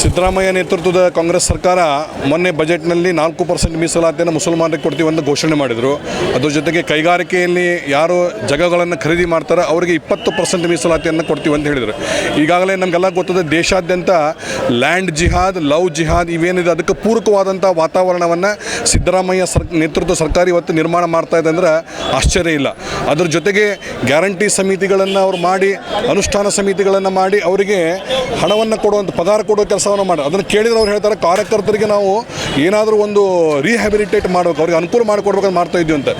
ಸಿದ್ದರಾಮಯ್ಯ ನೇತೃತ್ವದ ಕಾಂಗ್ರೆಸ್ ಸರ್ಕಾರ ಮೊನ್ನೆ ಬಜೆಟ್ನಲ್ಲಿ ನಾಲ್ಕು ಪರ್ಸೆಂಟ್ ಮೀಸಲಾತಿಯನ್ನು ಮುಸಲ್ಮಾನರಿಗೆ ಕೊಡ್ತೀವಿ ಅಂತ ಘೋಷಣೆ ಮಾಡಿದರು. ಅದ್ರ ಜೊತೆಗೆ ಕೈಗಾರಿಕೆಯಲ್ಲಿ ಯಾರು ಜಗಗಳನ್ನು ಖರೀದಿ ಮಾಡ್ತಾರೆ ಅವರಿಗೆ ಇಪ್ಪತ್ತು ಪರ್ಸೆಂಟ್ ಮೀಸಲಾತಿಯನ್ನು ಕೊಡ್ತೀವಿ ಅಂತ ಹೇಳಿದರು. ಈಗಾಗಲೇ ನಮಗೆಲ್ಲ ಗೊತ್ತದೆ ದೇಶಾದ್ಯಂತ ಲ್ಯಾಂಡ್ ಜಿಹಾದ್, ಲವ್ ಜಿಹಾದ್ ಇವೇನಿದೆ, ಅದಕ್ಕೆ ಪೂರಕವಾದಂಥ ವಾತಾವರಣವನ್ನು ಸಿದ್ದರಾಮಯ್ಯ ಸರ್ ನೇತೃತ್ವ ಸರ್ಕಾರ ಇವತ್ತು ನಿರ್ಮಾಣ ಮಾಡ್ತಾ ಇದೆ ಅಂದ್ರೆ ಆಶ್ಚರ್ಯ ಇಲ್ಲ. ಅದ್ರ ಜೊತೆಗೆ ಗ್ಯಾರಂಟಿ ಸಮಿತಿಗಳನ್ನು ಅವ್ರು ಮಾಡಿ, ಅನುಷ್ಠಾನ ಸಮಿತಿಗಳನ್ನು ಮಾಡಿ ಅವರಿಗೆ ಹಣವನ್ನು ಕೊಡುವಂಥ, ಪಗಾರ ಕೊಡೋ ಕೆಲಸವನ್ನು ಮಾಡಿ. ಅದನ್ನು ಕೇಳಿದ್ರೆ ಅವ್ರು ಹೇಳ್ತಾರೆ ಕಾರ್ಯಕರ್ತರಿಗೆ ನಾವು ಏನಾದರೂ ಒಂದು ರಿಹ್ಯಾಬಿಲಿಟೇಟ್ ಮಾಡಬೇಕು, ಅವ್ರಿಗೆ ಅನುಕೂಲ ಮಾಡಿಕೊಡ್ಬೇಕಂತ ಮಾಡ್ತಾ ಇದ್ದೀವಿ ಅಂತ.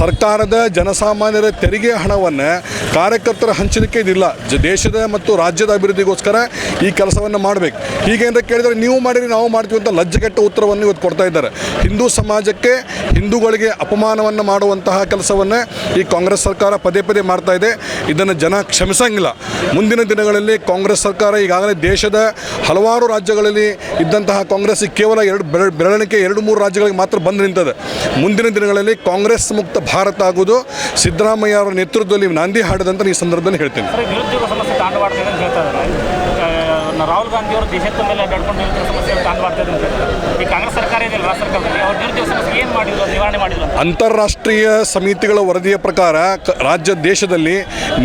ಸರ್ಕಾರದ ಜನಸಾಮಾನ್ಯರ ತೆರಿಗೆ ಹಣವನ್ನು ಕಾರ್ಯಕರ್ತರ ಹಂಚಲಿಕ್ಕೆ ಇದಿಲ್ಲ. ಜ, ದೇಶದ ಮತ್ತು ರಾಜ್ಯದ ಅಭಿವೃದ್ಧಿಗೋಸ್ಕರ ಈ ಕೆಲಸವನ್ನು ಮಾಡಬೇಕು. ಹೀಗೇನಾರ ಕೇಳಿದರೆ ನೀವು ಮಾಡಿರಿ, ನಾವು ಮಾಡ್ತೀವಿ ಅಂತ ಲಜ್ಜೆಗೆಟ್ಟ ಉತ್ತರವನ್ನು ಇವತ್ತು ಕೊಡ್ತಾ ಇದ್ದಾರೆ. ಹಿಂದೂ ಸಮಾಜಕ್ಕೆ ಹಿಂದೂಗಳಿಗೆ ಅಪಮಾನವನ್ನು ಮಾಡುವಂತಹ ಕೆಲಸವನ್ನು ಈ ಕಾಂಗ್ರೆಸ್ ಸರ್ಕಾರ ಪದೇ ಪದೇ ಮಾಡ್ತಾ ಇದೆ. ಇದನ್ನು ಜನ ಕ್ಷಮಿಸಂಗಿಲ್ಲ. ಮುಂದಿನ ದಿನಗಳಲ್ಲಿ ಕಾಂಗ್ರೆಸ್ ಸರ್ಕಾರ ಈಗಾಗಲೇ ದೇಶದ ಹಲವಾರು ರಾಜ್ಯಗಳಲ್ಲಿ ಇದ್ದಂತಹ ಕಾಂಗ್ರೆಸ್ ಕೇವಲ ಎರಡು ಬೆರಳಿಕೆ ಎರಡು ಮೂರು ರಾಜ್ಯಗಳಿಗೆ ಮಾತ್ರ ಬಂದು ನಿಂತದೆ. ಮುಂದಿನ ದಿನಗಳಲ್ಲಿ ಕಾಂಗ್ರೆಸ್ ಮುಕ್ತ ಭಾರತ ಆಗುವುದು ಸಿದ್ದರಾಮಯ್ಯ ಅವರ ನೇತೃತ್ವದಲ್ಲಿ ನಾಂದಿ ಹಾಡದಂತ ಈ ಸಂದರ್ಭದಲ್ಲಿ ಹೇಳ್ತೇನೆ. ರಾಹುಲ್ ಗಾಂಧಿ ಅವರು ದೇಶದ ಮೇಲೆ ಅಡ್ಡಾಡ್ಕೊಂಡು ನಿರುದ್ಯೋಗ ಸಮಸ್ಯೆ ಅಂತ ಈ ಕಾಂಗ್ರೆಸ್ ಸರ್ಕಾರ ಇದೆಯಲ್ಲ ರಾಜ್ಯ ಸರ್ಕಾರದಲ್ಲಿ, ಅವ್ರು ನಿರುದ್ಯೋಗ ಸಮಸ್ಯೆ ಏನು ಮಾಡಿದ್ರು ನಿವಾರಣೆ ಮಾಡಿದ್ರು ಅಂತಾರಾಷ್ಟ್ರೀಯ ಸಮಿತಿಗಳ ವರದಿಯ ಪ್ರಕಾರ ರಾಜ್ಯ ದೇಶದಲ್ಲಿ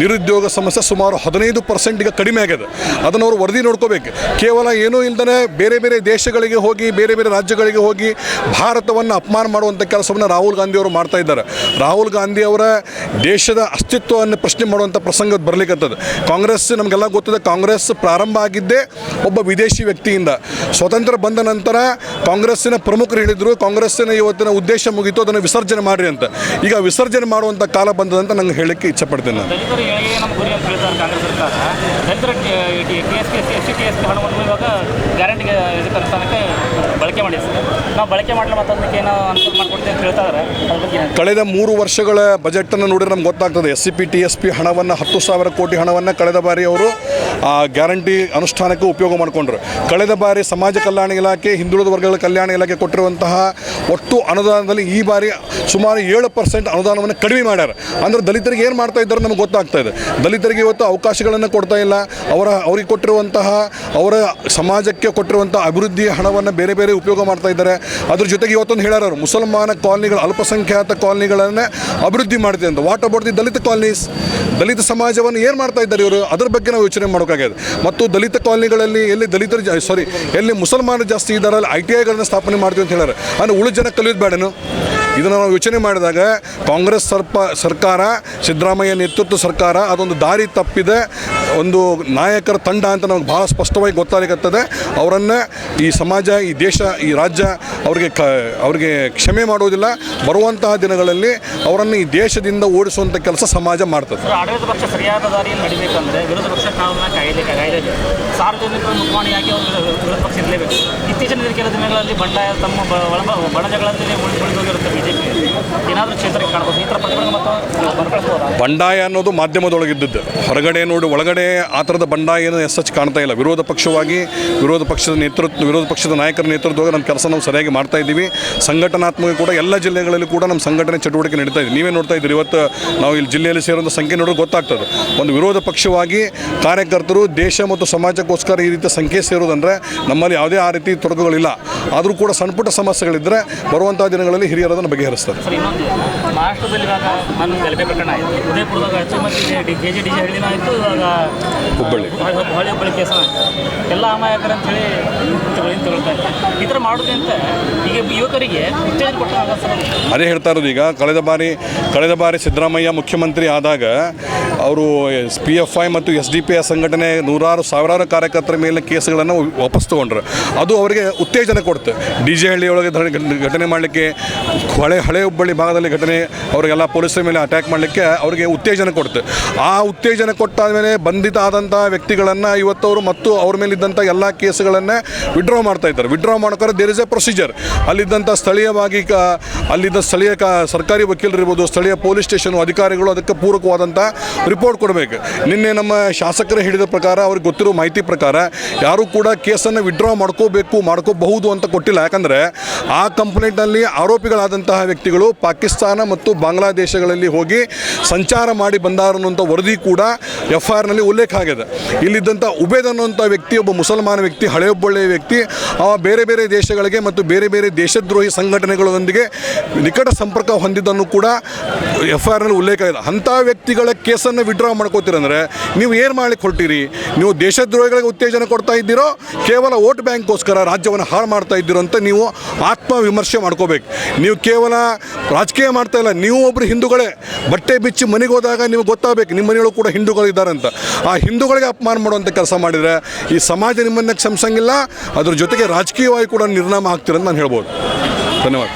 ನಿರುದ್ಯೋಗ ಸಮಸ್ಯೆ ಸುಮಾರು ಹದಿನೈದು ಪರ್ಸೆಂಟ್ಗೆ ಕಡಿಮೆ ಆಗಿದೆ. ಅದನ್ನು ಅವರು ವರದಿ ನೋಡ್ಕೋಬೇಕು. ಕೇವಲ ಏನೂ ಇಲ್ಲದೇ ಬೇರೆ ಬೇರೆ ದೇಶಗಳಿಗೆ ಹೋಗಿ, ಬೇರೆ ಬೇರೆ ರಾಜ್ಯಗಳಿಗೆ ಹೋಗಿ ಭಾರತವನ್ನು ಅಪಮಾನ ಮಾಡುವಂಥ ಕೆಲಸವನ್ನು ರಾಹುಲ್ ಗಾಂಧಿ ಅವರು ಮಾಡ್ತಾ ಇದ್ದಾರೆ. ರಾಹುಲ್ ಗಾಂಧಿ ಅವರ ದೇಶದ ಅಸ್ತಿತ್ವವನ್ನು ಪ್ರಶ್ನೆ ಮಾಡುವಂಥ ಪ್ರಸಂಗ ಬರ್ಲಿಕ್ಕತ್ತದ ಕಾಂಗ್ರೆಸ್ ನಮಗೆಲ್ಲ ಗೊತ್ತಿದೆ, ಕಾಂಗ್ರೆಸ್ ಪ್ರಾರಂಭ ಆಗಿದ್ದೇ ಒಬ್ಬ ವಿದೇಶಿ ವ್ಯಕ್ತಿಯಿಂದ. ಸ್ವತಂತ್ರ ಬಂದ ನಂತರ ಕಾಂಗ್ರೆಸ್ಸಿನ ಪ್ರಮುಖರು ಹೇಳಿದರು, ಕಾಂಗ್ರೆಸ್ಸಿನ ಇವತ್ತಿನ ಉದ್ದೇಶ ಮುಗಿತು, ಅದನ್ನು ವಿಸರ್ಜನೆ ಮಾಡಿರಿ ಅಂತ. ಈಗ ವಿಸರ್ಜನೆ ಮಾಡುವಂಥ ಕಾಲ ಬಂದದಂತ ನಂಗೆ ಹೇಳಕ್ಕೆ ಇದಕ್ಕೆ ಅನುಷ್ಠಾನಕ್ಕೆ ಬಳಕೆ ಮಾಡಿ ನಾವು ಬಳಕೆ ಮಾಡಲು ಮತ್ತೊಂದಕ್ಕೆ ಏನೋ ಅನುಕೂಲ ಮಾಡಿಕೊಡ್ತೀವಿ ಅಂತ ಹೇಳ್ತಾ ಇದ್ದಾರೆ ಕಳೆದ ಮೂರು ವರ್ಷಗಳ ಬಜೆಟನ್ನು ನೋಡಿದ್ರೆ ನಮ್ಗೆ ಗೊತ್ತಾಗ್ತದೆ. S C P T S P ಹಣವನ್ನು ಹತ್ತು ಸಾವಿರ ಕೋಟಿ ಹಣವನ್ನು ಕಳೆದ ಬಾರಿ ಅವರು ಗ್ಯಾರಂಟಿ ಅನುಷ್ಠಾನಕ್ಕೆ ಉಪಯೋಗ ಮಾಡಿಕೊಂಡ್ರು. ಕಳೆದ ಬಾರಿ ಸಮಾಜ ಕಲ್ಯಾಣ ಇಲಾಖೆ, ಹಿಂದುಳಿದ ವರ್ಗಗಳ ಕಲ್ಯಾಣ ಇಲಾಖೆ ಕೊಟ್ಟಿರುವಂತಹ ಒಟ್ಟು ಅನುದಾನದಲ್ಲಿ ಈ ಬಾರಿ ಸುಮಾರು ಏಳು ಪರ್ಸೆಂಟ್ ಅನುದಾನವನ್ನು ಕಡಿಮೆ ಮಾಡ್ಯಾರ. ಅಂದ್ರೆ ದಲಿತರಿಗೆ ಏನು ಮಾಡ್ತಾ ಇದ್ದಾರೆ ನಮ್ಗೆ ಗೊತ್ತಾಗ್ತಾ ಇದೆ. ದಲಿತರಿಗೆ ಇವತ್ತು ಅವಕಾಶಗಳನ್ನು ಕೊಡ್ತಾ ಇಲ್ಲ. ಅವರ, ಅವರಿಗೆ ಕೊಟ್ಟಿರುವಂತಹ, ಅವರ ಸಮಾಜಕ್ಕೆ ಕೊಟ್ಟಿರುವಂಥ ಅಭಿವೃದ್ಧಿ ಹಣವನ್ನು ಬೇರೆ ಬೇರೆ ಉಪಯೋಗ ಮಾಡ್ತಾ ಇದ್ದಾರೆ. ಅದ್ರ ಜೊತೆಗೆ ಇವತ್ತೊಂದು ಹೇಳ್ಯಾರ ಮುಸಲ್ಮಾನ ಕಾಲನಿಗಳ ಅಲ್ಪಸಂಖ್ಯಾತ ಕಾಲನಿಗಳನ್ನು ಅಭಿವೃದ್ಧಿ ಮಾಡಿದೆ ಅಂತ. What about the Dalit colonies Dalit ಸಮಾಜವನ್ನು ಏನು ಮಾಡ್ತಾ ಇದ್ದಾರೆ ಇವರು? ಅದ್ರ ಬಗ್ಗೆ ನಾವು ಯೋಚನೆ ಮಾಡೋಕ್ಕಾಗ್ಯದ ಮತ್ತು ದಲಿತ ಕಾಲನಿಗಳಲ್ಲಿ ಎಲ್ಲಿ ದಲಿತರು ಸಾರಿ ಎಲ್ಲಿ ಮುಸಲ್ಮಾನರು ಜಾಸ್ತಿ ಇದ್ದಾರೆ ಅಲ್ಲಿ ಐ ಟಿ ಐಗಳನ್ನ ಸ್ಥಾಪನೆ ಮಾಡ್ತೀವಿ ಅಂತ ಹೇಳ್ಯಾರ. ಅಂದ್ರೆ ಉಳಿದ ಜನ ಕಲಿಯೋದು ಬೇಡನು? ಇದನ್ನು ನಾವು ಯೋಚನೆ ಮಾಡಿದಾಗ ಕಾಂಗ್ರೆಸ್ ಸರ್ಪ ಸರ್ಕಾರ ಸಿದ್ದರಾಮಯ್ಯ ನೇತೃತ್ವ ಸರ್ಕಾರ ಅದೊಂದು ದಾರಿ ತಪ್ಪಿದೆ ಒಂದು ನಾಯಕರ ತಂಡ ಅಂತ ನಮಗೆ ಭಾಳ ಸ್ಪಷ್ಟವಾಗಿ ಗೊತ್ತಾಗಲಿಕ್ಕತ್ತದೆ ಅವರನ್ನು ಈ ಸಮಾಜ ಈ ದೇಶ ಈ ರಾಜ್ಯ ಅವರಿಗೆ ಕ ಅವರಿಗೆ ಕ್ಷಮೆ ಮಾಡುವುದಿಲ್ಲ ಬರುವಂತಹ ದಿನಗಳಲ್ಲಿ ಅವರನ್ನು ಈ ದೇಶದಿಂದ ಓಡಿಸುವಂಥ ಕೆಲಸ ಸಮಾಜ ಮಾಡ್ತದೆ ಪಕ್ಷ ಸರಿಯಾದ ದಾರಿಯಲ್ಲಿ ವಿರೋಧ ಪಕ್ಷ ಅವರು ವಿರೋಧ ಪಕ್ಷ ಇರಲೇಬೇಕು ಇತ್ತೀಚಿನ ಕೆಲ ದಿನಗಳಲ್ಲಿ ಬಂಡಾಯ ತಮ್ಮ ಬಣಜಗಳಲ್ಲಿ ಒಳ ಬಣಜಗಳಂತೆಯೇ ಉಳಿದೋಗಿರುತ್ತೆ ಬಂಡಾಯ ಅನ್ನೋದು ಮಾಧ್ಯಮದೊಳಗಿದ್ದದ್ದು. ಹೊರಗಡೆ ನೋಡಿ, ಒಳಗಡೆ ಆ ಥರದ ಬಂಡಾಯ ಏನು ಎಸ್ ಎಚ್ ಕಾಣ್ತಾ ಇಲ್ಲ. ವಿರೋಧ ಪಕ್ಷವಾಗಿ, ವಿರೋಧ ಪಕ್ಷದ ನೇತೃತ್ವ, ವಿರೋಧ ಪಕ್ಷದ ನಾಯಕರ ನೇತೃತ್ವದಾಗ ನಮ್ಮ ಕೆಲಸ ನಾವು ಸರಿಯಾಗಿ ಮಾಡ್ತಾ ಇದ್ದೀವಿ. ಸಂಘಟನಾತ್ಮಕ ಕೂಡ ಎಲ್ಲ ಜಿಲ್ಲೆಗಳಲ್ಲಿ ಕೂಡ ನಮ್ಮ ಸಂಘಟನೆ ಚಟುವಟಿಕೆ ನಡೀತಾ ಇದೆ. ನೀವೇ ನೋಡ್ತಾ ಇದ್ದೀರಿ, ಇವತ್ತು ನಾವು ಇಲ್ಲಿ ಜಿಲ್ಲೆಯಲ್ಲಿ ಸೇರುವಂಥ ಸಂಖ್ಯೆ ನೋಡೋದು ಗೊತ್ತಾಗ್ತದೆ. ಒಂದು ವಿರೋಧ ಪಕ್ಷವಾಗಿ ಕಾರ್ಯಕರ್ತರು ದೇಶ ಮತ್ತು ಸಮಾಜಕ್ಕೋಸ್ಕರ ಈ ರೀತಿಯ ಸಂಖ್ಯೆ ಸೇರೋದಂದರೆ ನಮ್ಮಲ್ಲಿ ಯಾವುದೇ ಆ ರೀತಿ ತೊಡಕುಗಳಿಲ್ಲ. ಆದರೂ ಕೂಡ ಸಣ್ಣ ಪುಟ್ಟ ಸಮಸ್ಯೆಗಳಿದ್ದರೆ ಬರುವಂಥ ದಿನಗಳಲ್ಲಿ ಹಿರಿಯರದನ್ನು ಬಗೆಹರಿಸ್ತಾರೆ. ಹುಬ್ಬಳ್ಳಿ. ಹೊಳೆ- ಹೊಳೆ ಎಲ್ಲ ಅಮಾಯಕರು ಅಂತೇಳಿ ಅದೇ ಹೇಳ್ತಾ ಇರೋದು ಈಗ, ಕಳೆದ ಬಾರಿ ಕಳೆದ ಬಾರಿ ಸಿದ್ದರಾಮಯ್ಯ ಮುಖ್ಯಮಂತ್ರಿ ಆದಾಗ ಅವರು ಪಿ ಎಫ್ ಐ ಮತ್ತು ಎಸ್ ಡಿ ಪಿ ಐ ಸಂಘಟನೆ ನೂರಾರು, ಸಾವಿರಾರು ಕಾರ್ಯಕರ್ತರ ಮೇಲೆ ಕೇಸುಗಳನ್ನು ವಾಪಸ್ ತೊಗೊಂಡ್ರು. ಅದು ಅವರಿಗೆ ಉತ್ತೇಜನ ಕೊಡ್ತು. ಡಿ ಜೆ ಹಳ್ಳಿಯೊಳಗೆ ಘಟ- ಘಟನೆ ಮಾಡಲಿಕ್ಕೆ, ಹಳೆ ಹಳೆ ಹುಬ್ಬಳ್ಳಿ ಭಾಗದಲ್ಲಿ ಘಟನೆ, ಅವರಿಗೆಲ್ಲ ಪೊಲೀಸರ ಮೇಲೆ ಅಟ್ಯಾಕ್ ಮಾಡಲಿಕ್ಕೆ ಅವರಿಗೆ ಉತ್ತೇಜನ ಕೊಡ್ತು. ಆ ಉತ್ತೇಜನ ಕೊಟ್ಟಾದ ಮೇಲೆ ಬಂಧಿತ ಆದಂಥ ವ್ಯಕ್ತಿಗಳನ್ನು ಇವತ್ತವರು ಮತ್ತು ಅವ್ರ ಮೇಲಿದ್ದಂಥ ಎಲ್ಲ ಕೇಸುಗಳನ್ನು ವಿಡ್ರಾ ಮಾಡ್ತಾ ಇದ್ದಾರೆ. ವಿಡ್ರಾ ಮಾಡ್ಬೇಕಾದ್ರೆ ದೇರ್ ಇಸ್ ಎ ಪ್ರೊಸೀಜರ್ ಅಲ್ಲಿದ್ದಂಥ ಸ್ಥಳೀಯವಾಗಿ ಕ, ಅಲ್ಲಿದ್ದ ಸ್ಥಳೀಯ ಕ, ಸರ್ಕಾರಿ ವಕೀಲರಿರ್ಬೋದು, ಸ್ಥಳೀಯ ಪೊಲೀಸ್ ಸ್ಟೇಷನ್ ಅಧಿಕಾರಿಗಳು ಅದಕ್ಕೆ ಪೂರಕವಾದಂಥ ರಿಪೋರ್ಟ್ ಕೊಡಬೇಕು. ನಿನ್ನೆ ನಮ್ಮ ಶಾಸಕರು ಹೇಳಿದ ಪ್ರಕಾರ, ಅವ್ರಿಗೆ ಗೊತ್ತಿರೋ ಮಾಹಿತಿ ಪ್ರಕಾರ ಯಾರೂ ಕೂಡ ಕೇಸನ್ನು ವಿಡ್ರಾ ಮಾಡ್ಕೋಬೇಕು, ಮಾಡ್ಕೋಬಹುದು ಅಂತ ಕೊಟ್ಟಿಲ್ಲ. ಯಾಕಂದರೆ ಆ ಕಂಪ್ಲೇಂಟ್ನಲ್ಲಿ ಆರೋಪಿಗಳಾದಂತಹ ವ್ಯಕ್ತಿಗಳು ಪಾಕಿಸ್ತಾನ ಮತ್ತು ಬಾಂಗ್ಲಾದೇಶಗಳಲ್ಲಿ ಹೋಗಿ ಸಂಚಾರ ಮಾಡಿ ಬಂದಾರನ್ನುವಂಥ ವರದಿ ಕೂಡ ಎಫ್ ಐ ಆರ್ನಲ್ಲಿ ಉಲ್ಲೇಖ ಆಗಿದೆ. ಇಲ್ಲಿದ್ದಂಥ ಉಬೇದ್ ಅನ್ನುವಂಥ ವ್ಯಕ್ತಿ, ಒಬ್ಬ ಮುಸಲ್ಮಾನ ವ್ಯಕ್ತಿ ಹಳೆಯೊಬ್ಬೊಳ್ಳೆಯ ವ್ಯಕ್ತಿ, ಆ ಬೇರೆ ಬೇರೆ ದೇಶಗಳಿಗೆ ಮತ್ತು ಬೇರೆ ಬೇರೆ ದೇಶದ್ರೋಹಿ ಸಂಘಟನೆಗಳೊಂದಿಗೆ ನಿಕಟ ಸಂಪರ್ಕ ಹೊಂದಿದ್ದನ್ನು ಕೂಡ ಎಫ್ ಐ ಆರ್ನಲ್ಲಿ ಉಲ್ಲೇಖ ಆಗಿದೆ. ಅಂಥ ವ್ಯಕ್ತಿಗಳ ಕೇಸನ್ನು ವಿಡ್ರಾ ಮಾಡ್ಕೋತೀರಂದರೆ ನೀವು ಏನು ಮಾಡ್ಲಿಕ್ಕೆ ಹೊರಟಿರಿ ನೀವು ದೇಶದ್ರೋಹಿಗಳಿಗೆ ಉತ್ತೇಜನ ಕೊಡ್ತಾ ಇದ್ದೀರೋ? ಕೇವಲ ವೋಟ್ ಬ್ಯಾಂಕ್ಗೋಸ್ಕರ ರಾಜ್ಯವನ್ನು ಹಾಳು ಮಾಡ್ತಾ ಇದ್ದೀರೋ ಅಂತ ನೀವು ಆತ್ಮ ವಿಮರ್ಶೆ ಮಾಡ್ಕೋಬೇಕು. ನೀವು ಕೇವಲ ರಾಜಕೀಯ ಮಾಡ್ತಾ ಇಲ್ಲ, ನೀವು ಒಬ್ಬರು ಹಿಂದೂಗಳೇ. ಬಟ್ಟೆ ಬಿಚ್ಚಿ ಮನೆಗೆ ಹೋದಾಗ ನೀವು ಗೊತ್ತಾಗಬೇಕು, ನಿಮ್ಮ ಮನೆಯೊಳಗೆ ಕೂಡ ಹಿಂದೂಗಳಿದ್ದಾರೆ ಅಂತ ಆ ಹಿಂದೂಗಳಿಗೆ ಅಪಮಾನ ಮಾಡುವಂಥ ಕೆಲಸ ಮಾಡಿದರೆ ಈ ಸಮಾಜ ನಿಮ್ಮನ್ನ ಕ್ಷಮಿಸಂಗಿಲ್ಲ, ಅದ್ರ ಜೊತೆಗೆ ರಾಜಕೀಯವಾಗಿ ಕೂಡ ನಿರ್ನಾಮ ಆಗ್ತಿರಂತ ನಾನು ಹೇಳ್ಬೋದು. ಧನ್ಯವಾದ.